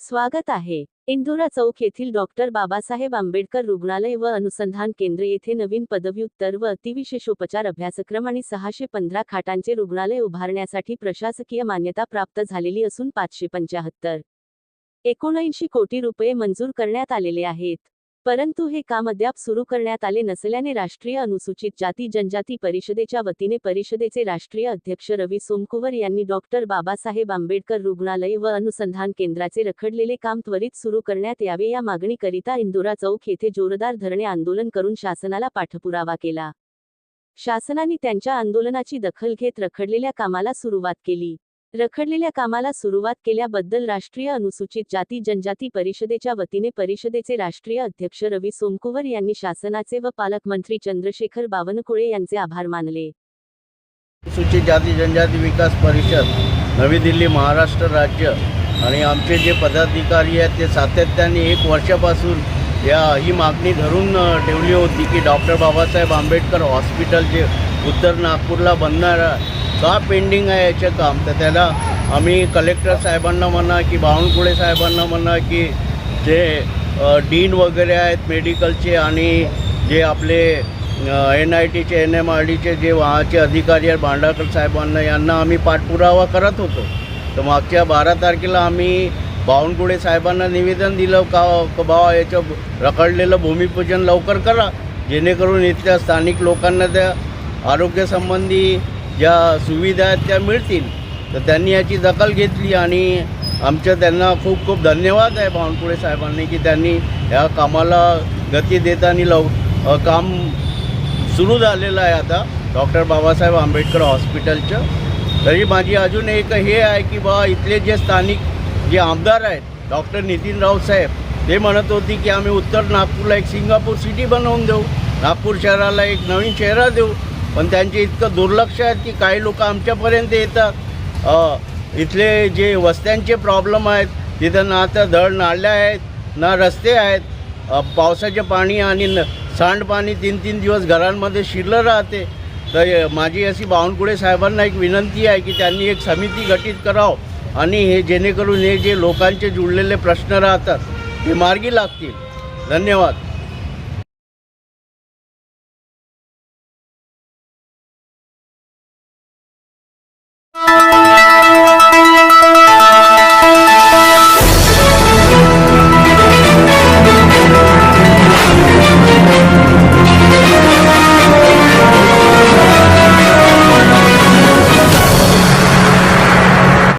स्वागत आहे. इंदुरा चौक येथील डॉक्टर बाबासाहेब आंबेडकर रुग्णालय व अनुसंधान केंद्र येथे नवीन पदव्युत्तर व अतिविशेषोपचार अभ्यासक्रम आणि सहाशे पंधरा खाटांचे रुग्णालय उभारण्यासाठी प्रशासकीय मान्यता प्राप्त झालेली असून पाचशे पंचाहत्तर एकोणऐंशी कोटी रुपये मंजूर करण्यात आलेले आहेत. परंतु हे काम अद्याप सुरू करण्यात आले नसल्याने राष्ट्रीय अनुसूचित जाती जनजाती परिषदेच्या वतीने परिषदेचे राष्ट्रीय अध्यक्ष रवी सोमकुवर यांनी डॉक्टर बाबासाहेब आंबेडकर रुग्णालय व अनुसंधान केंद्राचे रखडलेले काम त्वरित सुरू करण्यात यावे या मागणीकरिता इंदुरा चौक येथे जोरदार धरणे आंदोलन करून शासनाला पाठपुरावा केला. शासनाने त्यांच्या आंदोलनाची दखल घेत रखडलेल्या कामाला सुरुवात केली. रखडलेल्या कामाला सुरुवात केल्याबद्दल राष्ट्रीय अनुसूचित जाती जनजाती परिषदेच्या वतीने परिषदेचे राष्ट्रीय अध्यक्ष रवी सोमकुवर यांनी शासनाचे व पालकमंत्री चंद्रशेखर बावनकुळे यांचे आभार मानले. अनुसूचित जाती जनजाती विकास परिषद नवी दिल्ली महाराष्ट्र राज्य आणि आमचे जे पदाधिकारी आहेत ते सातत्याने एक वर्षापासून या ही मागणी धरून ठेवली होती की डॉक्टर बाबासाहेब आंबेडकर हॉस्पिटल जे उत्तर नागपूरला बनणार आहे, का पेंडिंग आहे याचं काम? तर त्याला आम्ही कलेक्टर साहेबांना म्हणा की बावनकुळे साहेबांना म्हणा की जे डीन वगैरे आहेत मेडिकलचे आणि जे आपले एन आय टीचे एन एम आर डीचे जे वहाचे अधिकारी आहेत भांडारकर साहेबांना यांना आम्ही पाठपुरावा करत होतो. तर मागच्या बारा तारखेला आम्ही बावनकुळे साहेबांना निवेदन दिलं का बाबा याचं रखडलेलं भूमिपूजन लवकर करा. जेणेकरून इथल्या स्थानिक लोकांना त्या आरोग्यसंबंधी ज्या सुविधा आहेत त्या मिळतील तर त्यांनी याची दखल घेतली आणि आमचं त्यांना खूप खूप धन्यवाद आहे बावनकुळे साहेबांनी की त्यांनी या कामाला गती देताना लव काम सुरू झालेलं आहे आता. डॉक्टर बाबासाहेब आंबेडकर हॉस्पिटलचं. तरी माझी अजून एक हे आहे की बा इथले जे स्थानिक जे आमदार आहेत डॉक्टर नितीन रावसाहेब साहेब ते म्हणत होते की आम्ही उत्तर नागपूरला एक सिंगापूर सिटी बनवून देऊ. नागपूर शहराला एक नवीन चेहरा देऊ. पण त्यांचे इतकं दुर्लक्ष आहेत की काही लोक आमच्यापर्यंत येतात. इथले जे वस्त्यांचे प्रॉब्लेम आहेत तिथं ना तर धड नाल्या आहेत ना रस्ते आहेत. पावसाचे पाणी आणि न सांडपाणी तीन तीन दिवस घरांमध्ये शिरलं राहते. तर माझी अशी बावनकुळे साहेबांना एक विनंती आहे की त्यांनी एक समिती गठीत करावं आणि हे जेणेकरून हे जे लोकांचे जुळलेले प्रश्न राहतात ते मार्गी लागतील. धन्यवाद.